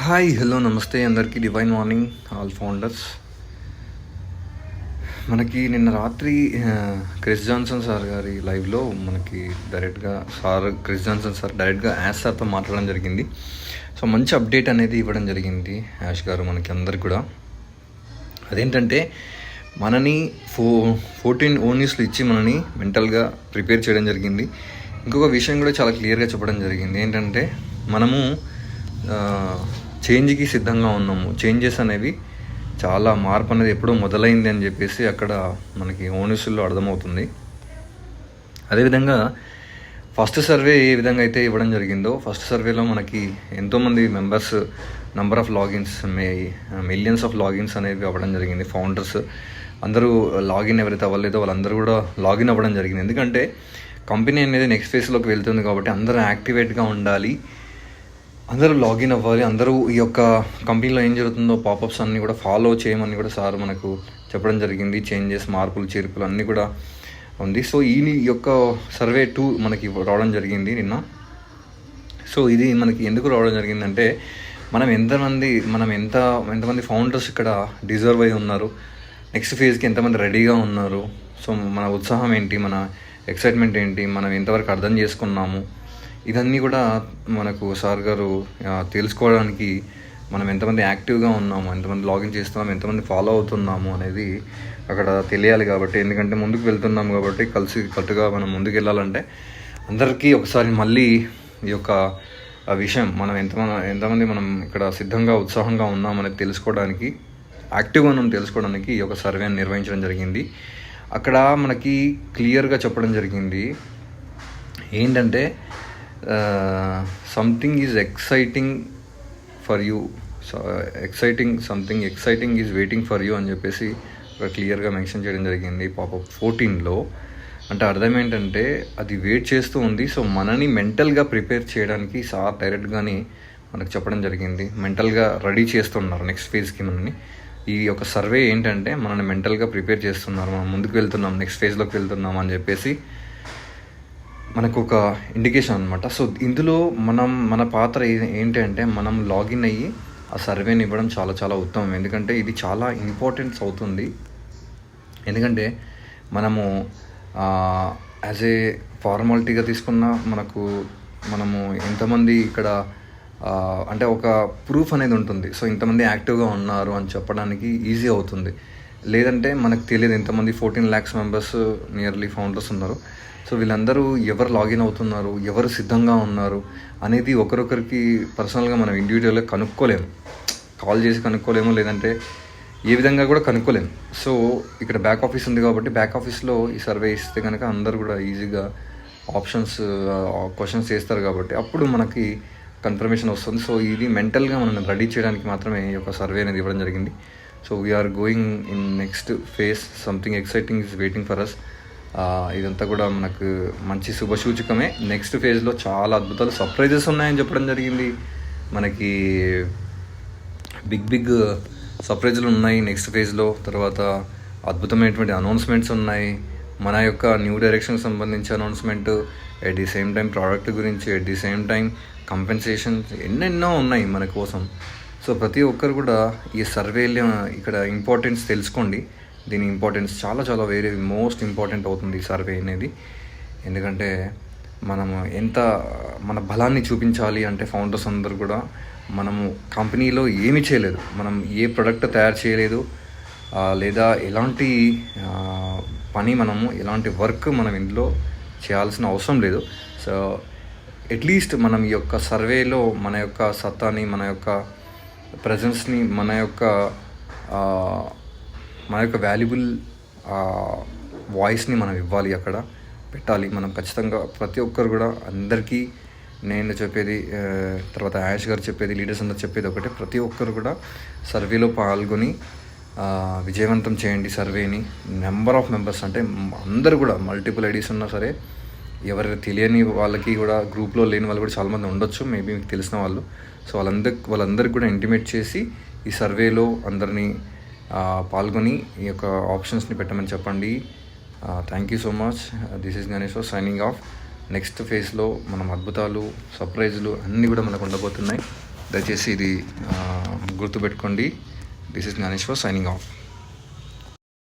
Hi hello నమస్తే అందరికీ divine morning all founders మనకి నిన్న రాత్రి క్రిస్ జాన్సన్ సార్ గారి లైవ్లో మనకి డైరెక్ట్గా సార్ క్రిస్ జాన్సన్ సార్ డైరెక్ట్గా యాష్ సార్తో మాట్లాడడం జరిగింది. సో మంచి అప్డేట్ అనేది ఇవ్వడం జరిగింది యాష్ గారు మనకి అందరికి కూడా. అదేంటంటే మనని ఫో ఫోర్టీన్ ఓనీస్లు ఇచ్చి మనని మెంటల్గా ప్రిపేర్ చేయడం జరిగింది. ఇంకొక విషయం కూడా చాలా క్లియర్గా చెప్పడం జరిగింది. ఏంటంటే మనము చేంజ్కి సిద్ధంగా ఉన్నాము. చేంజెస్ అనేవి చాలా మార్పు అనేది ఎప్పుడో మొదలైంది అని చెప్పేసి అక్కడ మనకి ఓనిసుల్లో అర్థమవుతుంది. అదేవిధంగా ఫస్ట్ సర్వే ఏ విధంగా అయితే ఇవ్వడం జరిగిందో ఫస్ట్ సర్వేలో మనకి ఎంతోమంది members number of logins may millions of logins అనేవి అవ్వడం జరిగింది. ఫౌండర్స్ అందరూ లాగిన్ ఎవరైతే అవ్వలేదో వాళ్ళందరూ కూడా లాగిన్ అవ్వడం జరిగింది. ఎందుకంటే కంపెనీ అనేది నెక్స్ట్ ఫేస్లోకి వెళ్తుంది కాబట్టి అందరూ యాక్టివేట్గా ఉండాలి. అందరూ లాగిన్ అవ్వాలి అందరూ ఈ యొక్క కంపెనీలో ఏం జరుగుతుందో పాపప్స్ అన్నీ కూడా ఫాలో చేయమని కూడా సార్ మనకు చెప్పడం జరిగింది. చేంజెస్ మార్పులు చేర్పులు అన్నీ కూడా ఉంది. సో ఈ యొక్క సర్వే టూ మనకి రావడం జరిగింది నిన్న. సో ఇది మనకి ఎందుకు రావడం జరిగిందంటే మనం ఎంతమంది మనం ఎంత ఎంతమంది ఫౌండర్స్ ఇక్కడ డిజర్వ్ అయి ఉన్నారు? నెక్స్ట్ ఫేజ్కి ఎంతమంది రెడీగా ఉన్నారు? సో మన ఉత్సాహం ఏంటి? మన ఎక్సైట్మెంట్ ఏంటి? మనం ఎంతవరకు అర్థం చేసుకున్నాము? ఇదన్నీ కూడా మనకు సార్ గారు తెలుసుకోవడానికి మనం ఎంతమంది యాక్టివ్గా ఉన్నాము ఎంతమంది లాగిన్ చేస్తున్నాము ఎంతమంది ఫాలో అవుతున్నాము అనేది అక్కడ తెలియాలి కాబట్టి ఎందుకంటే ముందుకు వెళ్తున్నాం కాబట్టి కలిసి కట్టుగా మనం ముందుకు వెళ్ళాలంటే అందరికీ ఒకసారి మళ్ళీ ఈ యొక్క విషయం మనం ఎంతమంది ఎంతమంది మనం ఇక్కడ సిద్ధంగా ఉత్సాహంగా ఉన్నామనేది తెలుసుకోవడానికి యాక్టివ్గా మనం తెలుసుకోవడానికి ఈ యొక్క సర్వేని నిర్వహించడం జరిగింది. అక్కడ మనకి క్లియర్గా చెప్పడం జరిగింది. ఏంటంటే something is exciting for you exciting something exciting is waiting for you అని చెప్పేసి క్లియర్గా మెన్షన్ చేయడం జరిగింది పాప ఫోర్టీన్లో. అంటే అర్థం ఏంటంటే అది వెయిట్ చేస్తూ ఉంది. సో మనని మెంటల్గా ప్రిపేర్ చేయడానికి సార్ డైరెక్ట్గానే మనకు చెప్పడం జరిగింది. మెంటల్గా రెడీ చేస్తున్నారు నెక్స్ట్ ఫేజ్కి మనని. ఈ యొక్క సర్వే ఏంటంటే మనల్ని మెంటల్గా ప్రిపేర్ చేస్తున్నారు. మనం ముందుకు వెళ్తున్నాం నెక్స్ట్ ఫేజ్లోకి వెళ్తున్నాం అని చెప్పేసి మనకు ఒక ఇండికేషన్ అనమాట సో ఇందులో మనం మన పాత్ర ఏంటి అంటే మనం లాగిన్ అయ్యి ఆ సర్వేని ఇవ్వడం చాలా చాలా ఉత్తమం. ఎందుకంటే ఇది చాలా ఇంపార్టెన్స్ అవుతుంది. ఎందుకంటే మనము యాజ్ ఏ ఫార్మాలిటీగా తీసుకున్న మనకు మనము ఎంతమంది ఇక్కడ అంటే ఒక ప్రూఫ్ అనేది ఉంటుంది. సో ఇంతమంది యాక్టివ్గా ఉన్నారు అని చెప్పడానికి ఈజీ అవుతుంది. లేదంటే మనకు తెలియదు. ఎంతమంది fourteen lakhs members nearly founders ఉన్నారు. సో వీళ్ళందరూ ఎవరు లాగిన్ అవుతున్నారు? ఎవరు సిద్ధంగా ఉన్నారు? అనేది ఒకరొకరికి పర్సనల్గా మనం ఇండివిజువల్గా కనుక్కోలేము. కాల్ చేసి కనుక్కోలేము లేదంటే ఏ విధంగా కూడా కనుక్కోలేము. సో ఇక్కడ బ్యాక్ ఆఫీస్ ఉంది కాబట్టి బ్యాక్ ఆఫీస్లో ఈ సర్వే ఇస్తే కనుక అందరూ కూడా ఈజీగా ఆప్షన్స్ క్వశ్చన్స్ చేస్తారు కాబట్టి అప్పుడు మనకి కన్ఫర్మేషన్ వస్తుంది. సో ఇది మెంటల్గా మనం రెడీ చేయడానికి మాత్రమే ఈ యొక్క సర్వే అనేది ఇవ్వడం జరిగింది. So we're going in next phase something exciting is waiting for us ఇదంతా కూడా మనకు మంచి శుభసూచకమే. నెక్స్ట్ ఫేజ్లో చాలా అద్భుతాలు సర్ప్రైజెస్ ఉన్నాయని చెప్పడం జరిగింది. మనకి బిగ్ బిగ్ సర్ప్రైజ్లు ఉన్నాయి నెక్స్ట్ ఫేజ్లో తర్వాత అద్భుతమైనటువంటి అనౌన్స్మెంట్స్ ఉన్నాయి. మన యొక్క న్యూ డైరెక్షన్ సంబంధించి announcement at the same time product గురించి at the same time compensation ఎన్నెన్నో ఉన్నాయి మన కోసం. సో ప్రతి ఒక్కరు కూడా ఈ సర్వేలో ఇక్కడ ఇంపార్టెన్స్ తెలుసుకోండి. దీని ఇంపార్టెన్స్ చాలా చాలా వేరే మోస్ట్ ఇంపార్టెంట్ అవుతుంది ఈ సర్వే అనేది. ఎందుకంటే మనము ఎంత మన బలాన్ని చూపించాలి అంటే ఫౌండర్స్ అందరూ కూడా మనము కంపెనీలో ఏమీ చేయలేదు. మనం ఏ ప్రొడక్ట్ తయారు చేయలేదు. లేదా ఎలాంటి పని మనము ఎలాంటి వర్క్ మనం ఇందులో చేయాల్సిన అవసరం లేదు. సో అట్లీస్ట్ మనం ఈ యొక్క సర్వేలో మన యొక్క సత్తాని మన యొక్క ప్రజెన్స్ని మన యొక్క మన యొక్క వాల్యుబుల్ వాయిస్ని మనం ఇవ్వాలి అక్కడ పెట్టాలి. మనం ఖచ్చితంగా ప్రతి ఒక్కరు కూడా అందరికీ నేను చెప్పేది తర్వాత యాష్ గారు చెప్పేది లీడర్స్ అందరు చెప్పేది ఒకటే. ప్రతి ఒక్కరు కూడా సర్వేలో పాల్గొని విజయవంతం చేయండి సర్వేని నెంబర్ ఆఫ్ మెంబర్స్ అంటే అందరు కూడా మల్టిపుల్ ఐడీస్ ఉన్నా సరే ఎవరైనా తెలియని వాళ్ళకి కూడా గ్రూప్లో లేని వాళ్ళు కూడా చాలామంది ఉండొచ్చు మేబీ మీకు తెలిసిన వాళ్ళు. సో వాళ్ళందరి వాళ్ళందరికీ కూడా ఇంటిమేట్ చేసి ఈ సర్వేలో అందరినీ పాల్గొని ఈ యొక్క ఆప్షన్స్ని పెట్టమని చెప్పండి. Thank you so much this is Ganesh signing off next ఫేజ్లో మనం అద్భుతాలు సర్ప్రైజులు అన్నీ కూడా మనకు ఉండబోతున్నాయి. దయచేసి ఇది గుర్తుపెట్టుకోండి. This is Ganeshwar signing off